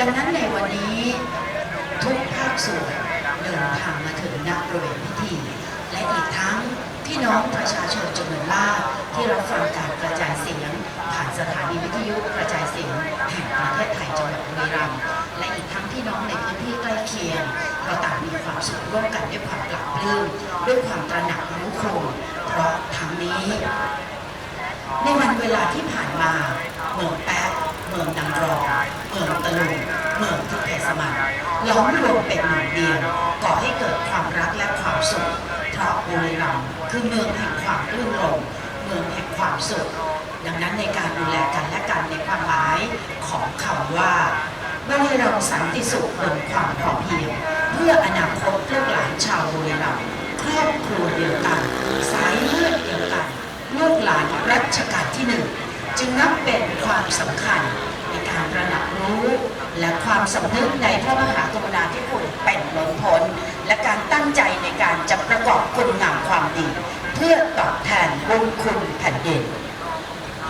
ดังนั้นในวันนี้ทุกภาคส่วนเดินทางมาถึงณบริเวณพิธี และอีกทั้งพี่น้องประชาชนจำนวนมากที่รับฟังการกระจายเสียง ผ่านสถานีวิทยุกระจายเสียงแห่งประเทศไทยจังหวัดบุรีรัมย์และอีกทั้งพี่น้องในพื้นที่ใกล้เคียงเราต่างมีความสุขร่วมกันด้วยความปรับปลื้มด้วยความตระหนักรู้โครงเพราะทั้งนี้ ในวันเวลาที่ผ่านมาเมืองแป๊ะเมืองนางรอง เมืองตะลุงเมืองทิเพสมันล้อมรวมเป็นหนึ่งเดียวก่อให้เกิดความรักและความสุขเพราะบุรีรัมย์คือเมืองแห่งความรื่นรมเมืองแห่งความสุขดังนั้นในการดูแลกันและกันในความหมายของคำว่าบุรีรัมย์สันติสุขบนความพอเพียงเพื่ออนาคตลูกหลานชาวบุรีรัมย์ครอบครัวเดียวกัน สายเลือดเดียวกันลูกหลานรัชกาลที่หนึ่งจึงนับเป็นความสำคัญในการระดับ รู้และความสำนึกในพระมหากรุณาธิคุณเป็นล้นพ้นและการตั้งใจในการจะประกอบคุณงามความดี เพื่อตอบแทนบุญคุณแผ่นดิน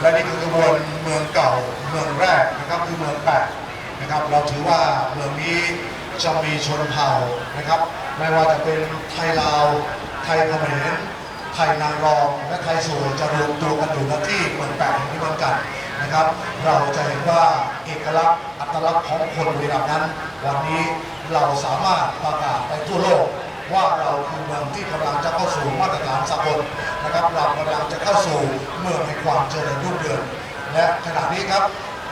และนี่คือขบวนเมืองเก่าเมืองแรกนะครับคือเมืองแปดนะครับเราถือว่าเมืองนี้จะมีชนเผ่านะครับ ไม่ว่าจะเป็นไทยลาว ไทยเขมรไทยนางรอง และไทยสวยจะรวมตัวกันอยู่ที่เมืองแปดแห่งนี้เหมือนกันนะครับ เราจะเห็นว่า อกลักษณ์อัตลักษณ์ของคนบุรีรัมย์นั้น วันนี้เราสามารถประกาศไปทั่วโลก ว่าเราคือเมืองที่กำลังจะเข้าสู่มาตรฐานสากลนะครับเรากำลังจะเข้าสู่เมืองแห่งความเจริญรุ่งเรืองและขณะนี้ครับ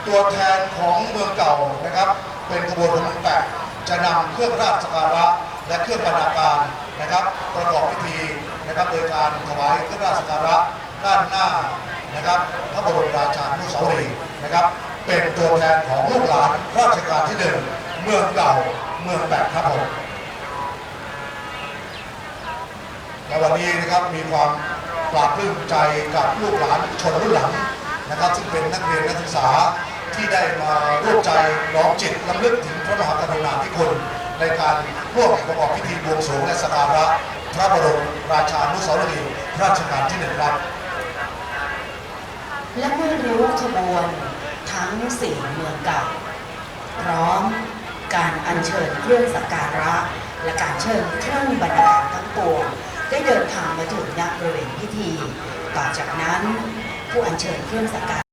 ตัวแทนของเมืองเก่านะครับ เป็นขบวนของเมืองแปดจะนำเครื่องราชสักการะและเครื่องบรรณาการนะครับ ประกอบพิธีนะครับโดยการถวายเครื่องราชสักการะด้านหน้านะครับพระบรมราชานุสาวรีย์นะครับ เป็นตัวแทนของลูกหลานราชการที่หนึ่งเมืองเก่าเมืองแปดครับผมและวันนี้นะครับมีความปลาบปลื้มใจกับลูกหลานชนรุ่นหลังนะครับ ซึ่งเป็นนักเรียนนักศึกษาที่ได้มาร่วมใจน้อมจิตลำลึกถึงพระมหากรุณาธิคุณในการร่วมประกอบพิธีบวงสรวงและสักการะพระบรมราชานุสาวรีย์ราชกาลที่หนึ่งครับและเมื่อรู้ขบวน ทั้งสี่เมืองเก่า พร้อมการอัญเชิญเครื่องสักการะ และการเชิญเครื่องบรรณาการทั้งปวงได้เดินทางมาถึงณบริเวณพิธี ต่อจากนั้นผู้อัญเชิญเครื่องสักการะ